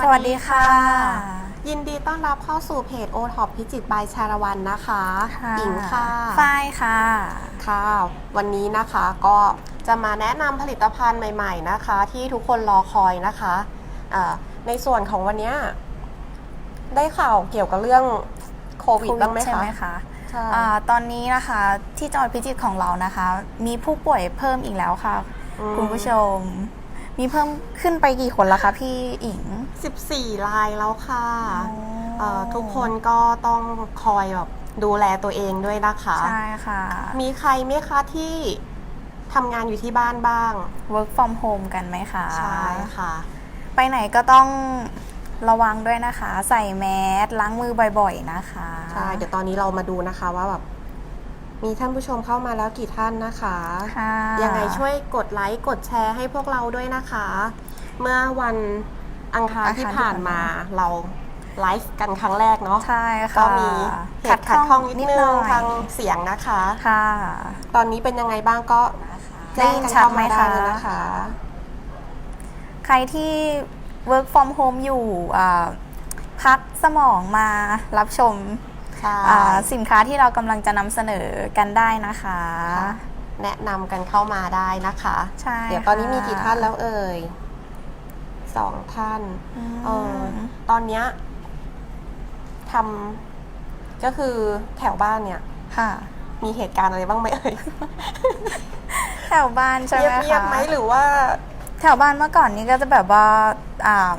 สวัสดีค่ะ ยินดีต้อนรับเข้าสู่เพจ o t o p พิจิตรบายชาละวันนะคะอิงค่ะฝ้ายค่ะ ค่ะ วันนี้นะคะก็จะมาแนะนำผลิตภัณฑ์ใหม่ ๆ นะคะ ที่ทุกคนรอคอยนะคะเอ่อในส่วนของวันเนี้ยได้ข่าวเกี่ยวกับเรื่องโควิดบ้างไหมใช่คะไหมคะใช่อ่าตอนนี้นะคะที่จังหวัดพิจิตรของเรานะคะ มีผู้ป่วยเพิ่มอีกแล้วค่ะอืมคุณผู้ชม มีเพิ่มขึ้นไปกี่คนแล้วคะพี่อิง 14รายแล้วค่ะอ๋อเอ่อทุกคนก็ต้องคอยแบบดูแลตัวเองด้วยนะคะ ใช่ค่ะ มีใครไหมคะที่ทำงานอยู่ที่บ้านบ้าง work from home กันไหมคะ ใช่ค่ะ ไปไหนก็ต้องระวังด้วยนะคะ ใส่แมสล้างมือบ่อย ๆ นะคะ ใช่ เดี๋ยวตอนนี้เรามาดูนะคะว่าแบบ มีท่านผู้ชมเข้ามาแล้วกี่ท่านนะคะค่ะยังไงช่วยกดไลค์กดแชร์ให้พวกเราด้วยนะคะ เมื่อวันอังคารที่ผ่านมาเราไลฟ์กันครั้งแรกเนาะใช่ค่ะก็มีเหตุขัดข้องนิดนึงหน่อยทางเสียงนะคะค่ะ ตอนนี้เป็นยังไงบ้างก็ได้แจ้งยินกันชัดเข้าไหมมาได้คะเลยนะคะ ใครที่ work from home อยู่อ่าพักสมองมารับชม ใช่อ่าสินค้าที่เรากำลังจะนำเสนอกันได้นะคะ ค่ะแนะนำกันเข้ามาได้นะคะ ใช่เดี๋ยวตอนนี้ค่ะมีกี่ท่านแล้วเอ่ยสองท่านอืม เออตอนเนี้ยทำก็คือแถวบ้านเนี่ย ค่ะ มีเหตุการณ์อะไรบ้างไหมเอ่ยแถวบ้านใช่ไหมเงียบคะ ๆไหมหรือว่า แถวบ้านเมื่อก่อนนี้ก็จะแบบว่าอ่าค่ะ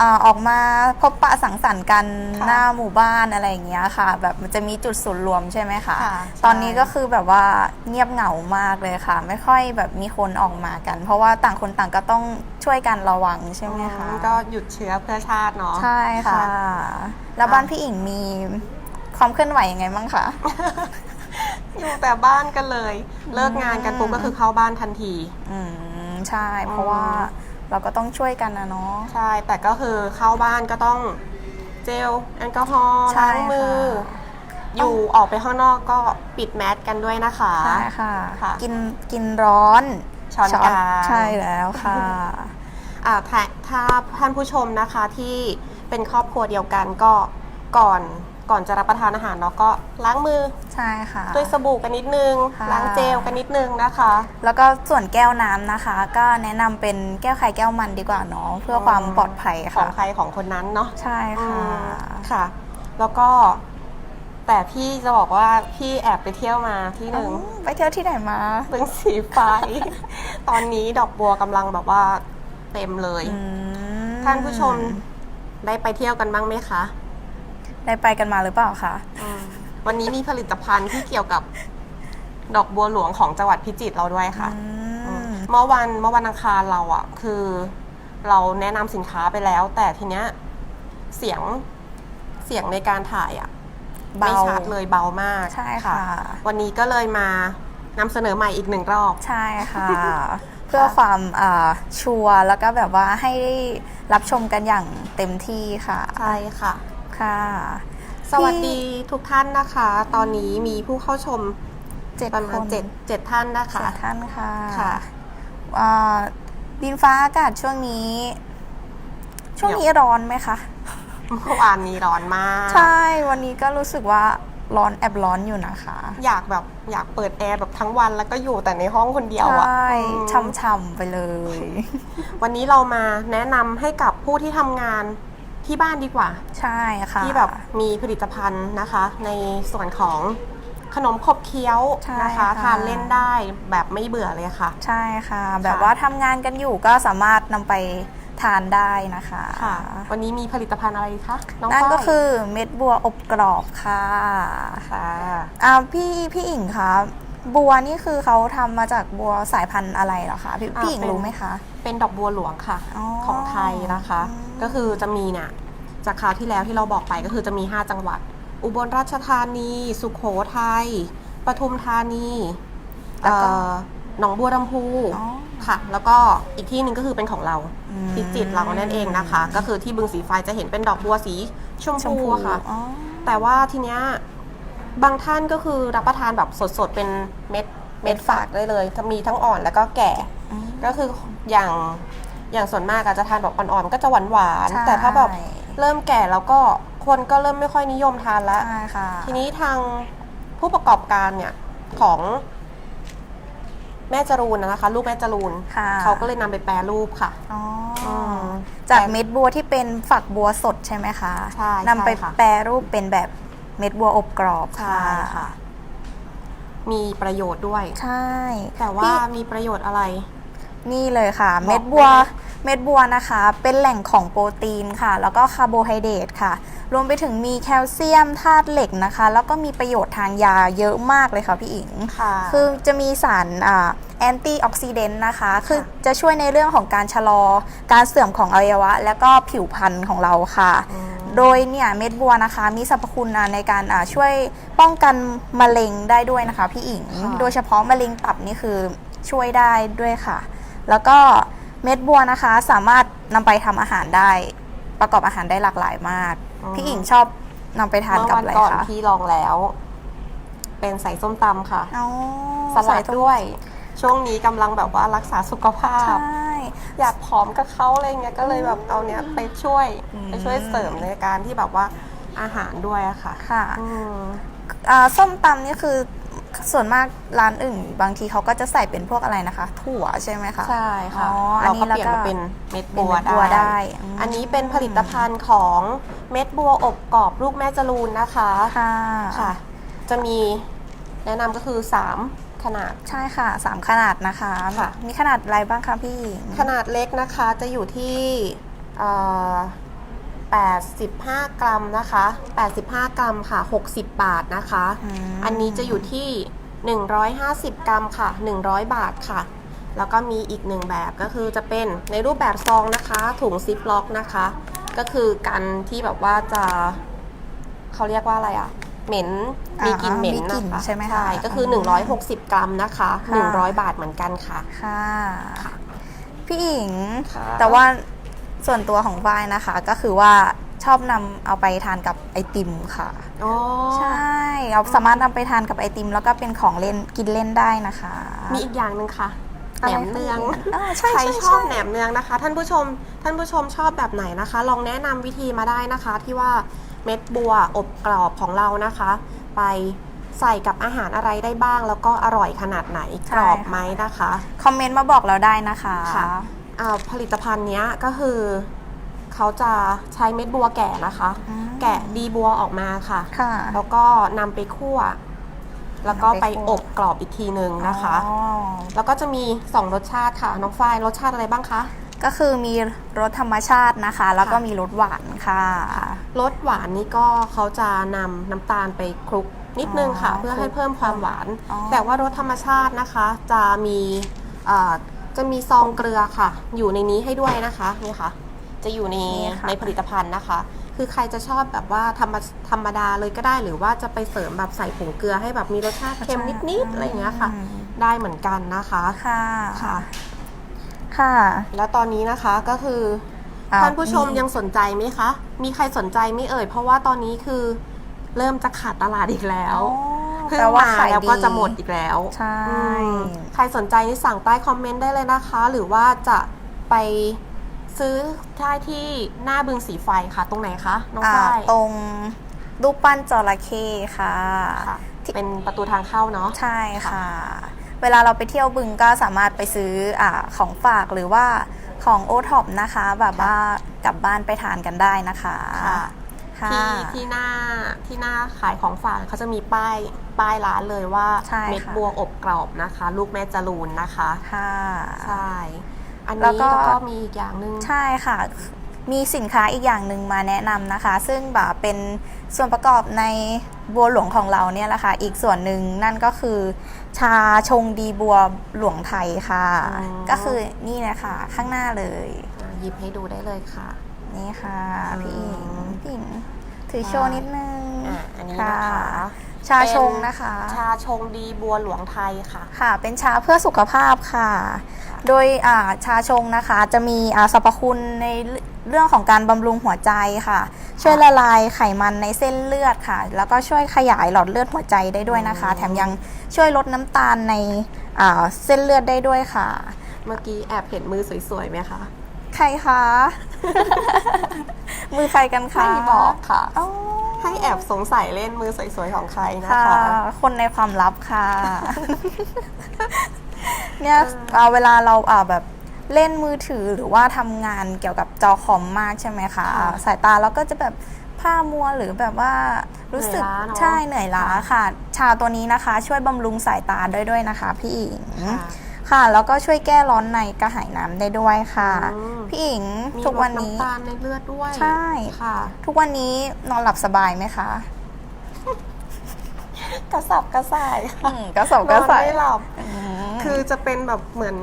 อ่าออกมาพบปะสังสรรค์กันค่ะหน้าหมู่บ้านอะไรอย่างเงี้ยค่ะ แบบมันจะมีจุดศูนย์รวมใช่ไหมคะ ค่ะตอนนี้ใช่ก็คือแบบว่าเงียบเหงามากเลยค่ะ ไม่ค่อยแบบมีคนออกมากัน เพราะว่าต่างคนต่างก็ต้องช่วยกันระวังใช่ไหมคะอืมก็หยุดเชื้อเพื่อชาติเนาะ ใช่ค่ะ แล้วอะบ้านพี่อิงมีความเคลื่อนไหวยังไงบ้างคะ อยู่แต่บ้านกันเลย เลิกงานกันปุ๊บก็คือเข้าบ้านทันที อืมใช่ เพราะว่า เราก็ต้องช่วยกันนะเนาะ ใช่ แต่ก็คือเข้าบ้านก็ต้องเจลแอลกอฮอล์ใช่ล้างมือ ค่ะ อยู่ออกไปข้างนอกก็ปิดแมสกันด้วยนะคะ ใช่ค่ะ ค่ะกินกินร้อนช้อนกลาง ใช่แล้วค่ะ อ่าถ้าถ้าท่านผู้ชมนะคะที่เป็นครอบครัวเดียวกันก็ก่อน ก่อนจะรับประทานอาหารเนาะก็ล้างมือใช่ค่ะ ด้วยสบู่กันนิดนึง ค่ะ ล้างเจลกันนิดนึงนะคะ แล้วก็ส่วนแก้วน้ำนะคะ ก็แนะนำเป็นแก้วไข่แก้วมันดีกว่าเนาะเพื่อความปลอดภัยของค่ะใครของคนนั้นเนาะ ใช่อืค่ะมค่ะ แล้วก็ แต่พี่จะบอกว่าพี่แอบไปเที่ยวมาที่หนึ่งอืมไปเที่ยวที่ไหนมา บึงสีไฟ ตอนนี้ดอกบัวกำลังแบบว่าเต็มเลย อืมท่านผู้ชมได้ไปเที่ยวกันบ้างไหมคะ ได้ไปกันมาหรือเปล่าคะวันนี้มีผลิตภัณฑ์ที่เกี่ยวกับดอกบัวหลวงของจังหวัดพิจิตรเราด้วยค่ะ อืมเมื่อวันเมื่อวันอังคารเราอะ่ะ คือเราแนะนำสินค้าไปแล้ว แต่ทีเนี้ยเสียงเสียงในการถ่ายอะ่ะไม่เบาชัดเลยเบามากใช่ค่ะ วันนี้ก็เลยมานำเสนอใหม่อีกหนึ่งรอบ ใช่ค่ะ เพื่อความอ่าชัวร์แล้วก็แบบว่าให้รับชมกันอย่างเต็มที่ค่ะ ใช่ค่ะ ค่ะ สวัสดีทุกท่านนะคะ ตอนนี้มีผู้เข้าชมเจ็ดประมาคณนเจ็ดเจ็ดท่านนะเจ็คะดท่านค่ะค่ะ อ่าดินฟ้าอากาศช่วงนี้ ช่วงนี้ร้อนไหมคะ เมื่อวานนี้ร้อนมาก ใช่ วันนี้ก็รู้สึกว่าร้อนแอบร้อนอยู่นะคะ อยากแบบอยากเปิดแอร์แบบทั้งวันแล้วก็อยู่แต่ในห้องคนเดียวใชอะ่อืมช่ำๆไปเลย วันนี้เรามาแนะนำให้กับผู้ที่ทำงาน ที่บ้านดีกว่า ใช่ค่ะที่แบบมีผลิตภัณฑ์นะคะ ในส่วนของขนมขบเคี้ยวใช่นะคะค่ะทานเล่นได้แบบไม่เบื่อเลยค่ะ ใช่ค่ะ แบบว่าทำงานกันอยู่ก็สามารถนำไปทานได้นะคะค่ะวันนี้มีผลิตภัณฑ์อะไรคะน้องนั่นก็ฝ้ายคือเม็ดบัวอบกรอบค่ะค่ะอ่าพี่พี่อิงคะบัวนี่คือเขาทำมาจากบัวสายพันธุ์อะไรเหรอคะพี่อ่าพี่อิงเป็นรู้ไหมคะ เป็นดอกบัวหลวงค่ะอ๋อของไทยนะคะอืมก็คือจะมีเนี่ยจากคราวที่แล้วที่เราบอกไปก็คือจะมี 5 จังหวัด อุบลราชธานี สุขโขทัยปทุมธานีแล้วก็เอ่อหนองบัวลำพูอ๋อค่ะ แล้วก็อีกที่หนึ่งก็คือเป็นของเราอืมพิจิตรเรานั่นเองนะคะ ก็คือที่บึงสีไฟจะเห็นเป็นดอกบัวสีชมชมพูพูอะค่ะอ๋อแต่ว่าทีเนี้ยบางท่านก็คือรับประทานแบบสดๆเป็นเม็ดเม็ดฝากได้เลย จะมีทั้งอ่อนแล้วก็แก่อืม ก็คืออย่างอย่างส่วนมากอาจจะทานแบบอ่อนๆมันก็จะหวานหวานๆใช่แต่ถ้าแบบเริ่มแก่แล้วก็คนก็เริ่มไม่ค่อยนิยมทานแล้ว ใช่ค่ะทีนี้ทางผู้ประกอบการเนี่ยของแม่จรูนนะนะคะ ลูกแม่จรูนค่ะเขาก็เลยนำไปแปรรูปค่ะอ๋ออม จากเม็ดบัวที่เป็นฝักบัวสดใช่ไหมคะใช่นำไปใช่ค่ะ แปรรูปเป็นแบบเม็ดบัวอบกรอบใช่ค่ะ มีประโยชน์ด้วย ใช่แต่ว่ามีประโยชน์อะไร นี่เลยค่ะบอกเม็ดบัวได้ไหมเม็ดบัวนะคะ เป็นแหล่งของโปรตีนค่ะ แล้วก็คาร์โบไฮเดรตค่ะ รวมไปถึงมีแคลเซียมธาตุเหล็กนะคะ แล้วก็มีประโยชน์ทางยาเยอะมากเลยค่ะพี่อิงค่ะ คือจะมีสารแอนตี้ออกซิเดนต์นะคะ คือจะช่วยในเรื่องของการชะลอ การเสื่อมของอวัยวะ และก็ผิวพรรณของเราค่ะมโดยเนี่ยเม็ดบัวนะคะ มีสรรพคุณอะในการอ่าช่วยป้องกันมะเร็งได้ด้วยนะคะพี่อิงค่ะโดยเฉพาะมะเร็งตับนี่คือช่วยได้ด้วยค่ะ แล้วก็เม็ดบัวนะคะ สามารถนำไปทำอาหารได้ ประกอบอาหารได้หลากหลายมากพี่อิงชอบนำไปทานเมื่อกับวัอะไรก่อนคะพี่ลองแล้ว เป็นใส่ส้มตำค่ะ อ๋อสลัดใส่ต้มด้วย ช่วงนี้กำลังแบบว่ารักษาสุขภาใชพ่ อยากผอมกับเขาอะไรเงี้ยก็เลยแบบเอาเนี้ยไปช่วยอืม ไปช่วยเสริมในการที่แบบว่าอาหารด้วยอะค่ะค่ะอืม อ่าส้มตำนี่คือ ส่วนมากร้านอื่นบางทีเขาก็จะใส่เป็นพวกอะไรนะคะ ถั่วใช่ไหมคะใช่ค่ะอ๋ออันเรานี้ก็เปลี่ยนแล้วก็มาเป็นเม็ดเป็นบัวเม็ดบัวได้ ได้อืมอันนี้เป็นผลิตภัณฑ์ของเม็ดบัวอบกรอบลูกแม่จรูนนะคะค่ะค่ะ จะมีแนะนำก็คือ 3 ขนาด ใช่ค่ะสามขนาดนะคะ ค่ะ มีขนาดอะไรบ้างคะพี่หญิง ขนาดเล็กนะคะจะอยู่ที่เอ่อ 85 กรัมนะคะ 85 กรัมค่ะ 60 บาทนะคะมอันนี้จะอยู่ที่ 150 กรัมค่ะ 100 บาทค่ะ แล้วก็มีอีกหนึ่งแบบก็คือจะเป็นในรูปแบบซองนะคะ ถุงซิปล็อกนะคะ ก็คือกันที่แบบว่าจะเขาเรียกว่าอะไรอะเหม็นมีกลิ่นเหม็นมีกลิ่นะนคะใช่ไหมคะใช่ก็คืออืม160 กรัมนะคะค่ะ100 บาทเหมือนกันค่ะ ค่ะ พี่หญิงค่ะแต่ว่า ส่วนตัวของฝ้ายนะคะก็คือว่าชอบนำเอาไปทานกับไอติมค่ะ อ๋อใช่เราสามารถนำไปทานกับไอติม แล้วก็เป็นของเล่นกินเล่นได้นะคะมีอีกอย่างหนึ่งค่ะแหนมเนืองอ่าใช่ใครใช่ชอบใช่แหนมเนืองนะคะ ท่านผู้ชมท่านผู้ชมชอบแบบไหนนะคะ ลองแนะนำวิธีมาได้นะคะ ที่ว่าเม็ดบัวอบกรอบของเรานะคะ ไปใส่กับอาหารอะไรได้บ้าง แล้วก็อร่อยขนาดไหนกรอบไหมนะคะ คอมเมนต์มาบอกเราได้นะคะ ค่ะอ่า ผลิตภัณฑ์เนี้ยก็คือเขาจะใช้เม็ดบัวแก่นะคะอืมแกะดีบัวออกมาค่ะ ค่ะ แล้วก็นำไปคั่ว แล้วก็นำไปไปคั่ว อบกรอบอีกทีหนึ่งนะคะ อ๋อแล้วก็จะมี 2 รสชาติค่ะ น้องฝ้ายรสชาติอะไรบ้างคะ ก็คือมีรสธรรมชาตินะคะ แล้วก็ค่ะ มีรสหวานค่ะ รสหวานนี่ก็เขาจะนำน้ำตาลไปคลุกนิดนึงค่ะ อ๋อเพื่อให้เพิ่มความหวาน อ๋อแต่ว่ารสธรรมชาตินะคะ จะมีเอ่อ จะมีซองเกลือค่ะ อยู่ในนี้ให้ด้วยนะคะนี่ค่ะ จะอยู่ในนี่ค่ะ ในผลิตภัณฑ์นะคะ คือใครจะชอบแบบว่าธรรมธรรมดาเลยก็ได้หรือว่าจะไปเสริมแบบใส่ผงเกลือให้แบบมีรสชาติเค็มนิดๆอะไรอย่างเงี้ยค่ะอืมได้เหมือนกันนะคะค่ะค่ะ ค่ะแล้วตอนนี้นะคะก็คือ อ่ท่านผู้ชมยังสนใจไหมคะ มีใครสนใจไหม่เอ่ย เพราะว่าตอนนี้คือเริ่มจะขาดตลาดอีกแล้ว อ๋อเพิ่งแปลว่ามาขายแล้วดีก็จะหมดอีกแล้วใช่ อืมใครสนใจนี่สั่งใต้คอมเมนต์ได้เลยนะคะ หรือว่าจะไปซื้อได้ที่หน้าบึงสีไฟค่ะ ตรงไหนคะน้องอ่าฝ้ายตรงรูปปั้นจระเข้ค่ะ ค่ะที่ เป็นประตูทางเข้าเนาะ ใช่ค่ะ เวลาเราไปเที่ยวบึงก็สามารถไปซื้ออาของฝากหรือว่าของโอท็อปนะคะ แบบว่ากลับบ้านไปทานกันได้นะคะ ค่ะค่ะ ที่ที่หน้าที่หน้าขายของฝากเขาจะมีป้ายป้ายร้านเลยว่าใช่ค่ะเม็ดบัวอบกรอบนะคะ ลูกแม่จรูนนะคะค่ะใช่อันแล้วนี้ก็แล้วก็มีอีกอย่างหนึ่งใช่ค่ะ มีสินค้าอีกอย่างหนึ่งมาแนะนำนะคะ ซึ่งแบบเป็นส่วนประกอบในบัวหลวงของเราเนี่ยแหละค่ะ อีกส่วนหนึ่งนั่นก็คือ ชาชงดีบัวหลวงไทยค่ะ ก็คือนี่นะคะข้างหน้าเลยอะหยิบให้ดูได้เลยค่ะ นี่ค่ะอืมพี่อิงพี่อิงถือโชว์นิดนึงอะอันนี้นะคะชาชงนะคะ ชาชงดีบัวหลวงไทยค่ะ ค่ะ เป็นชาเพื่อสุขภาพค่ะ โดยอ่าชาชงนะคะจะมีอ่าสรรพคุณในเรื่องของการบำรุงหัวใจค่ะ ช่วยละลายไขมันในเส้นเลือดค่ะ แล้วก็ช่วยขยายหลอดเลือดหัวใจได้ด้วยนะคะอืมแถมยังช่วยลดน้ำตาลในอ่าเส้นเลือดได้ด้วยค่ะ เมื่อกี้แอบเห็นมือสวยๆไหมคะ ใครคะ มือใครกันคะไม่บอกค่ะอ๋อให้แอบสงสัยเล่นมือสวยๆของใครนะค่ะคะคนในความลับค่ะ เนี่ยเอาเวลาเราอ่าแบบเล่นมือถือหรือว่าทำงานเกี่ยวกับจอคอมมากใช่ไหมคะค่ะสายตาเราก็จะแบบผ้ามัวหรือแบบว่ารู้สึกเหนื่อยล้าเนอะใช่เหนื่อยล้าค่ะค่ะ ชาตัวนี้นะคะ ช่วยบำรุงสายตาด้วยด้วยนะคะ พี่อิง ค่ะค่ะ แล้วก็ช่วยแก้ร้อนในกระหายน้ำได้ด้วยค่ะ อืม พี่อิงมีทุกลวัดนนี้น้ำตาลในเลือดด้วยใช่ ค่ะ ทุกวันนี้นอนหลับสบายไหมคะ กระสับกระส่ายอืมกระสอบนกระอนส่ายไม่หลับมคือจะเป็นแบบเหมือน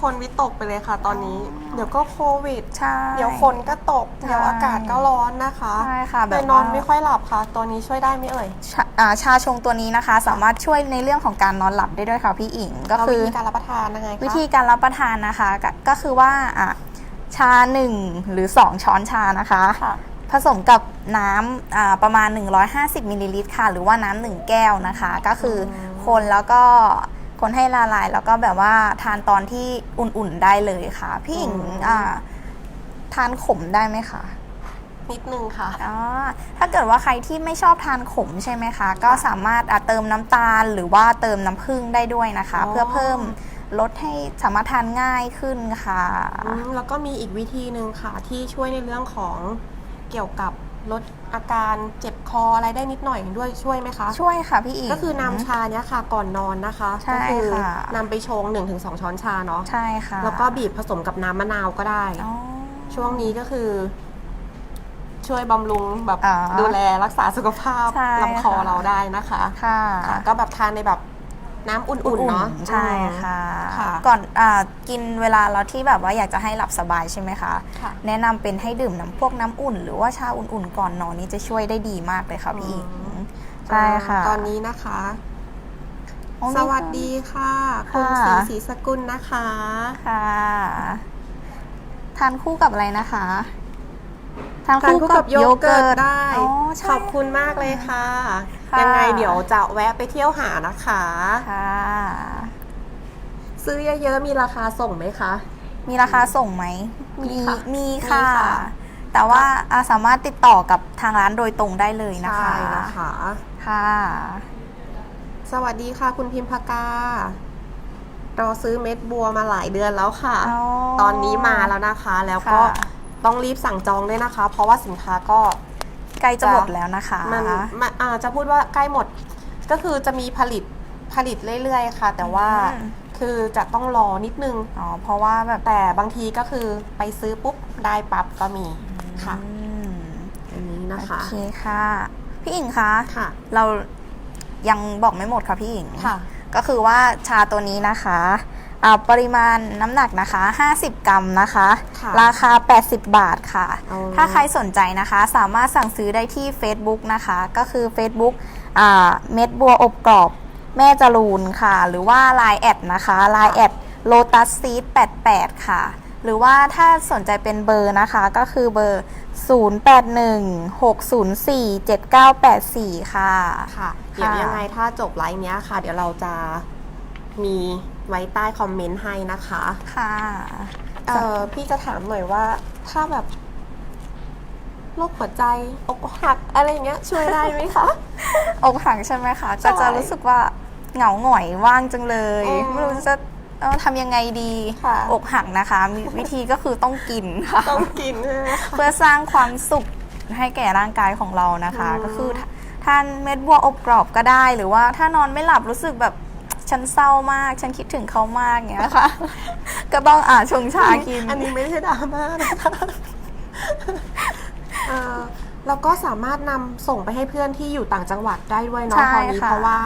คนวิตกไปเลยค่ะ ตอนนี้ เดี๋ยวก็โควิด ใช่ เดี๋ยวคนก็ตกใช่เดี๋ยวอากาศก็ร้อนนะคะใช่ค่ะแบบแต่นอนว่าไม่ค่อยหลับค่ะ ตัวนี้ช่วยได้ไหมเอ่ยชาอ่าชาชงตัวนี้นะคะ สามารถช่วยในเรื่องของการนอนหลับได้ด้วยค่ะพี่อิงก็แล้วคืวิอธีการรับประทานยังไงคะวิธีการรับประทานนะคะ ก็ก็คือว่าอะชา1หรือ2ช้อนชานะคะค่ะ ผสมกับน้ำอ่าประมาณ 150มิลลิลิตรค่ะ หรือว่าน้ำหนึ่งแก้วนะคะ ก็คืออมคนแล้วก็คนให้ละลาย แล้วก็แบบว่าทานตอนที่อุ่นๆได้เลยค่ะ พี่อิงอ่าทานขมได้ไหมคะนิดนึงค่ะอ๋อถ้าเกิดว่าใครที่ไม่ชอบทานขมใช่ไหมคะ ก็สามารถอะเติมน้ำตาลหรือว่าเติมน้ำผึ้งได้ด้วยนะคะอ๋อเพื่อเพิ่มลดให้สามารถทานง่ายขึ้นค่ะอืมแล้วก็มีอีกวิธีหนึ่งค่ะ ที่ช่วยในเรื่องของ เกี่ยวกับลดอาการเจ็บคออะไรได้นิดหน่อยด้วยช่วยไหมคะ ช่วยค่ะพี่อิง ก็คือนำชาเนี้ยค่ะก่อนนอนนะคะ ใช่ก็คืค่ะนำไปชง 1-2 ช้อนชาเนาะ ใช่ค่ะแล้วก็บีบผสมกับน้ำมะนาวก็ได้ อ๋อ ช่วงนี้ก็คือ ช่วยบำรุงแบบอ่าดูแลรักษาสุขภาพใช่ลำคอค่ะ เราได้นะคะค่ะ ค่ะก็แบบทานในแบบ น้ำอุ่นๆเนาะ ใช่ค่ะ ค่ะก่อนอ่ากินเวลาเราที่แบบว่าอยากจะให้หลับสบายใช่ไหมคะ ค่ะ แนะนำเป็นให้ดื่มน้ำพวกน้ำอุ่น หรือว่าชาอุ่นๆก่อนนอนนี่จะช่วยได้ดีมากเลยค่ะพี่อิงอืมใช่ค่ะ ตอนนี้นะคะโอ้สวัสดีค่ะ คุณค่ะศรีศรีสกุลนะคะ ค่ะ ทานคู่กับอะไรนะคะ ทานทานคู่คู่กักับบโยเกิร์ตได้อ๋อใช่ขอบคุณมากเลยค่ะค่ะ ยังไงเดี๋ยวจะแวะไปเที่ยวหานะคะค่ะซื้อเยอะๆมีราคาส่งไหมคะ มีราคาส่งไหมมีค่ะมีค่ะมีค่ะ แต่ว่าอ่าสามารถติดต่อกับทางร้านโดยตรงได้เลยนะคะใช่นะคะค่ะ สวัสดีค่ะคุณพิมพาการอซื้อเม็ดบัวมาหลายเดือนแล้วค่ะอ๋อตอนนี้มาแล้วนะคะแล้วก็ค่ะ ต้องรีบสั่งจองด้วยนะคะ เพราะว่าสินค้าก็ใกล้จะหมดแล้วนะคะมันมันอาจจะพูดว่าใกล้หมดก็คือจะมีผลิตผลิตเรื่อยๆ ค่ะ แต่ว่าอืมคือจะต้องรอนิดนึงอ๋อเพราะว่าแบบแต่บางทีก็คือไปซื้อปุ๊บได้ปั๊บก็มีค่ะอืมอันนี้นะโอคะเคค่ะ พี่อิงคะค่ะเรายังบอกไม่หมดค่ะพี่อิงค่ะ ก็คือว่าชาตัวนี้นะคะอ่า ปริมาณน้ำหนักนะคะ 50 กรัมนะคะ ค่ะราคา 80 บาทค่ะ อ๋อ ถ้าใครสนใจนะคะ สามารถสั่งซื้อได้ที่ Facebook นะคะ ก็คือ Facebook อ่าเม็ดบัวอบกรอบแม่จรูนค่ะ หรือว่า Line แอดนะคะ Line แอด Lotus Seed 88 ค่ะ หรือว่าถ้าสนใจเป็นเบอร์นะคะ ก็คือเบอร์ 0816047984 ค่ะ ค่ะ เดี๋ยวยังไงถ้าจบไลฟ์เนี้ยค่ะ เดี๋ยวเราจะมี ไว้ใต้คอมเมนต์ให้นะคะค่ะเออพี่จะถามหน่อยว่าถ้าแบบโรคหัวใจอกหักอะไรเงี้ยช่วยได้ไหมคะ อกหักใช่ไหมคะใช่ก็จะรู้สึกว่าเหงาหงอยว่างจังเลยอืมไม่รู้จะเอ่อทำยังไงดีค่ะอกหักนะคะมีวิธีก็คือต้องกินค่ะต้องกินใช่ไหมคะเพื่อสร้างความสุขให้แก่ร่างกายของเรานะคะอืมก็คือทานเม็ดบัวอบกรอบก็ได้ หรือว่าถ้านอนไม่หลับรู้สึกแบบ ฉันเศร้ามาก ฉันคิดถึงเขามากอย่างเงี้ยค่ะ ก็ต้องอ่าชงชากิน อันนี้ไม่ใช่ดราม่านะคะเอ่อแล้วก็สามารถนำส่งไปให้เพื่อนที่อยู่ต่างจังหวัดได้ด้วยเนาะใช่ตอนนี้ค่ะเพราะว่า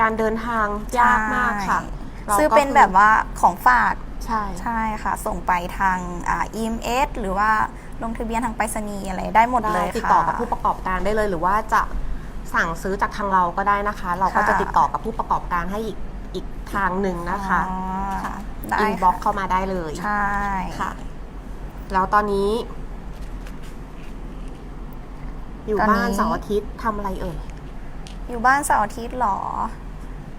การเดินทางยากมากค่ะใช่ราซื้อก็เป็นแบบว่าของฝากใช่ใช่ค่ะ ส่งไปทางอ่า EMS หรือว่าลงทะเบียนทางไปรษณีย์อะไรได้หมดเลยได้ติดค่ะต่อกับผู้ประกอบการได้เลยหรือว่าจะ สั่งซื้อจากทางเราก็ได้นะคะ เราก็ค่ะจะติดต่อกับผู้ประกอบการให้อีกอีกทางหนึ่งนะคะอ๋อค่ะได้อินบ็อกค่ะเข้ามาได้เลยใช่ค่ะ แล้วตอนนี้ อยู่บ้านเสาร์อาทิตย์ทำอะไรเอ่ย อยู่บ้านเสาร์อาทิตย์เหรอ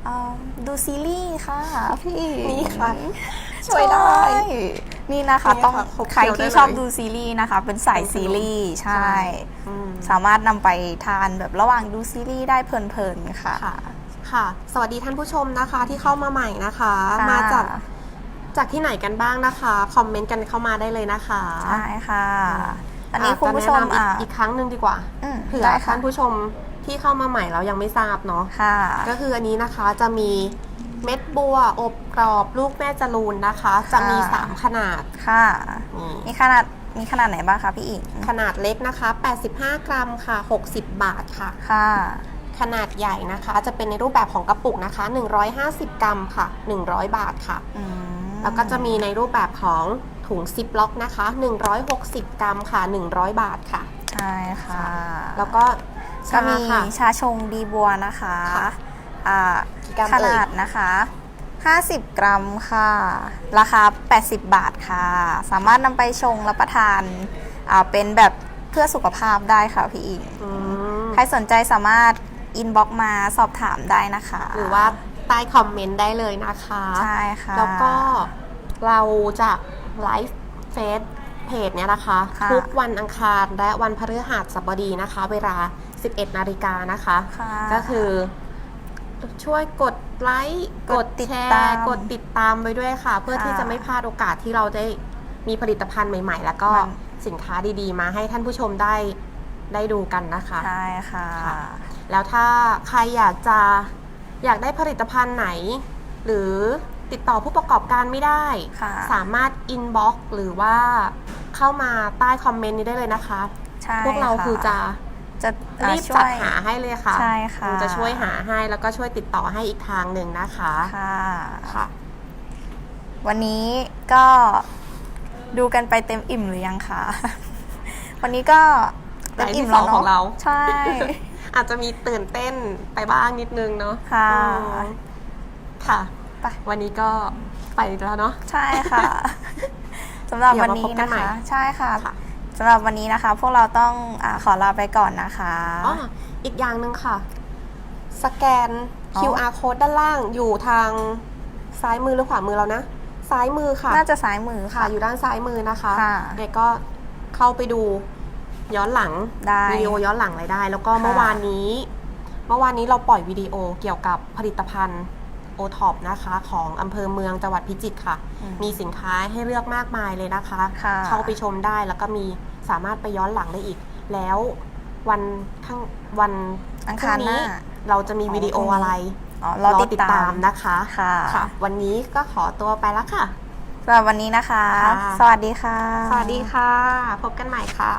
เอิ่มดูซีรีส์ค่ะพี่นี่ค่ะช่วยได้ ใช่ นี่นะคะนี่ค่ะต้องขบใครเคี้ยวได้ที่เลยชอบดูซีรีส์นะคะ เป็นสายเป็นสนุกซีรีส์ใช่ อืม สามารถนำไปทานแบบระหว่างดูซีรีส์ได้เพลินๆค่ะ ค่ะ ค่ะ สวัสดีท่านผู้ชมนะคะที่เข้ามาใหม่นะคะ ค่ะมาจากจากที่ไหนกันบ้างนะคะ คอมเมนต์กันเข้ามาได้เลยนะคะใช่ค่ะตอนอะนี้คุณผู้ชมจะแนะนำอีกอะอีกครั้งหนึ่งดีกว่าอืมเผื่อได้ค่ะท่านผู้ชมที่เข้ามาใหม่แล้วยังไม่ทราบเนาะ ค่ะ ก็คืออันนี้นะคะจะมี เม็ดบัวอบกรอบลูกแม่จรูนนะคะ จะมีค่ะ3ขนาดค่ะ นี่มีขนาดมีขนาดไหนบ้างคะพี่อิงขนาดเล็กนะคะ 85 กรัมค่ะ 60 บาทค่ะ ค่ะ ขนาดใหญ่นะคะ จะเป็นในรูปแบบของกระปุกนะคะ 150 กรัมค่ะ 100 บาทค่ะ อืมแล้วก็จะมีในรูปแบบของถุงซิปล็อกนะคะ 160 กรัมค่ะ 100 บาทค่ะ ใช่ค่ะ แล้วก็ก็ชามีค่ะ ชาชงดีบัวนะคะ ค่ะอ่า กี่กรัมขเอ่ย นาดนะคะ 50 กรัมค่ะ ราคา 80 บาทค่ะ สามารถนำไปชงรับประทานอ่าเป็นแบบเพื่อสุขภาพได้ค่ะพี่อิง อืมใครสนใจสามารถอินบ็อกมาสอบถามได้นะคะหรือว่าใต้คอมเมนต์ได้เลยนะคะ ใช่ค่ะ แล้วก็เราจะไลฟ์เฟซเพจเนี่ยนะคะ ค่ะ ทุกวันอังคารและวันพฤหัสบดีนะคะ เวลา 11 นาฬิกานะคะ ค่ะ ก็คือ ช่วยกดไลค์กกดดติดแชตามร์กดติดตามไว้ด้วยค่ะ เพื่อค่ะที่จะไม่พลาดโอกาสที่เราได้มีผลิตภัณฑ์ใหม่ ๆ แล้วก็มันสินค้าดีๆ มาให้ท่านผู้ชมได้ได้ดูกันนะคะใช่ค่ะค่ะแล้วถ้าใครอยากจะอยากได้ผลิตภัณฑ์ไหน หรือติดต่อผู้ประกอบการไม่ได้ค่ะสามารถอินบ็อกหรือว่าเข้ามาใต้คอมเมนต์นี้ได้เลยนะคะใช่พวกเราะคือจะ จะอ่ารีบช่จัวดย หาให้เลยค่ะใช่ค่ะจะช่วยหาให้แล้วก็ช่วยติดต่อให้อีกทางหนึ่งนะคะค่ะ ค่ะ วันนี้ก็ดูกันไปเต็มอิ่มหรือยังคะ วันนี้ก็เต็มอิ่มแล้วไลฟ์ที่สองของเราเนาะใช่ อาจจะมีตื่นเต้นไปบ้างนิดนึงเนาะค่ะอืมค่ะ ไป วันนี้ก็ไปแล้วเนาะ ใช่ค่ะสำหรับเดี๋ยววันมาพนี้บกันนะใหม่คะ ใช่ค่ะ ค่ะ สำหรับวันนี้นะคะ พวกเราต้องอาขอลาไปก่อนนะคะ อ๋อ อีกอย่างหนึ่งค่ะ สแกนอ๋อ QR code ด้านล่างอยู่ทางซ้ายมือหรือขวามือเรานะ ซ้ายมือค่ะ น่าจะซ้ายมือค่ะค่ะอยู่ด้านซ้ายมือนะคะค่ะเด็กก็เข้าไปดูย้อนหลังได้วิดีโอย้อนหลังอะไรได้ แล้วก็ค่ะเมื่อวานนี้ เมื่อวานนี้เราปล่อยวิดีโอเกี่ยวกับผลิตภัณฑ์ โอท็อปนะคะ ของอำเภอเมืองจังหวัดพิจิตรค่ะ อืมมีสินค้าให้เลือกมากมายเลยนะคะ ค่ะเข้าไปชมได้แล้วก็มีสามารถไปย้อนหลังได้อีก แล้ววันข้างวันอังพคารรุ่หน้า เราจะมีวิดีโออะไรอ๋อรอติดตามนะคะค่ะ ค่ะ วันนี้ก็ขอตัวไปแล้วค่ะ สำหรับวันนี้นะคะ ค่ะ สวัสดีค่ะ สวัสดีค่ะ พบกันใหม่ค่ะ